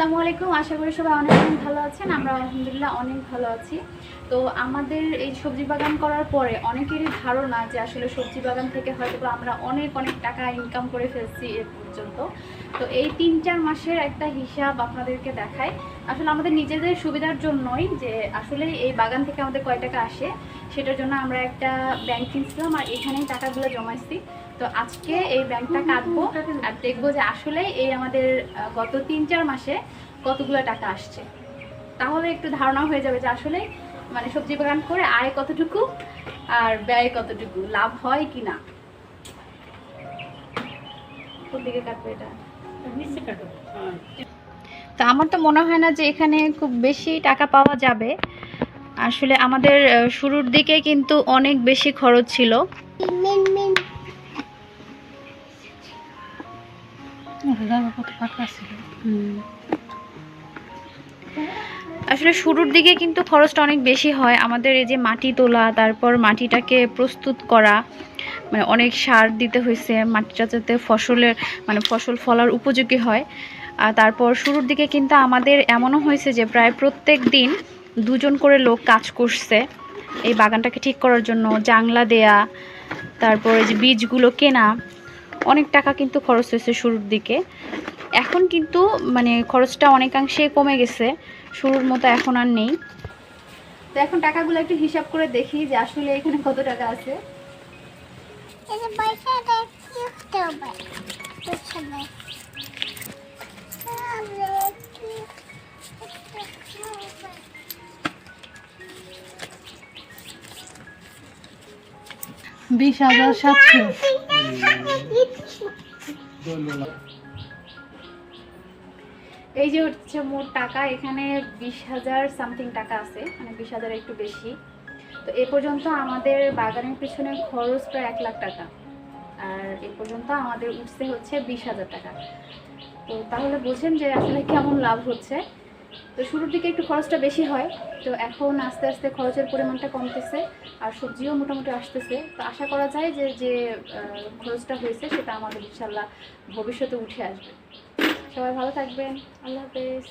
আসসালামু আলাইকুম। আশা করি সবাই অনেক ভালো আছেন। আমরা আলহামদুলিল্লাহ অনেক ভালো আছি। তো আমাদের এই সবজি বাগান করার পরে অনেকেরই ধারণা যে আসলে সবজি বাগান থেকে হয়তো আমরা অনেক অনেক টাকা ইনকাম করে ফেলছি এ পর্যন্ত। তো এই তিন চার মাসের একটা হিসাব আপনাদেরকে দেখাই। আসলে আমাদের নিজেদের সুবিধার জন্যই যে আসলে এই বাগান থেকে আমাদের কয় টাকা আসে সেটার জন্য আমরা একটা ব্যাংক কিনছিলাম আর এখানেই টাকাগুলো জমাইছি। তো আজকে এই ব্যাংকটা কাটবো আর দেখব যে আসলে এই আমাদের গত তিন চার মাসে কতগুলো টাকা আসছে। তাহলে একটু ধারণা হয়ে যাবে যে আসলে মানে সবজি বাগান করে আয় কতটুকু আর ব্যয় কতটুকু লাভ হয় কি না। কোন দিকে কাটবে এটা? তা আমার তো মনে হয় না যে এখানে খুব বেশি টাকা পাওয়া যাবে। আসলে আমাদের শুরুর দিকে কিন্তু অনেক বেশি খরচ ছিল। আসলে শুরুর দিকে কিন্তু খরচটা অনেক বেশি হয়। আমাদের এই যে মাটি তোলা, তারপর মাটিটাকে প্রস্তুত করা মানে অনেক সার দিতে হয়েছে মাটিটা যাতে ফসলের মানে ফসল ফলার উপযোগী হয়। আর তারপর শুরুর দিকে কিন্তু আমাদের এমনও হয়েছে যে প্রায় প্রত্যেক দিন দুজন করে লোক কাজ করছে এই বাগানটাকে ঠিক করার জন্য, জাংলা দেয়া, তারপরে যে বীজগুলো কেনা, অনেক টাকা কিন্তু খরচ হয়েছে শুরুর দিকে। এখন কিন্তু মানে খরচটা অনেকাংশে কমে গেছে, শুরুর মতো এখন আর নেই। তো এখন টাকাগুলো একটু হিসাব করে দেখি যে আসলে এখানে কত টাকা আছে। পয়সাটা বিশ হাজার সাতশো। এই যে হচ্ছে মোট টাকা, এখানে বিশ হাজার সামথিং টাকা আছে মানে বিশ হাজার একটু বেশি। তো এ পর্যন্ত আমাদের বাগানের পিছনে খরচ প্রায় এক লাখ টাকা। আর এ পর্যন্ত আমাদের উঠছে হচ্ছে বিশ হাজার টাকা। তো তাহলে বোঝেন যে আসলে কেমন লাভ হচ্ছে। তো শুরুর দিকে একটু খরচটা বেশি হয়, তো এখন আস্তে আস্তে খরচের পরিমাণটা কমতেছে আর সবজিও মোটামুটি আসতেছে। তো আশা করা যায় যে যে খরচটা হয়েছে সেটা আমাদের ইনশাল্লাহ ভবিষ্যতে উঠে আসবে। সবাই ভালো থাকবেন। আল্লাহ হাফেজ।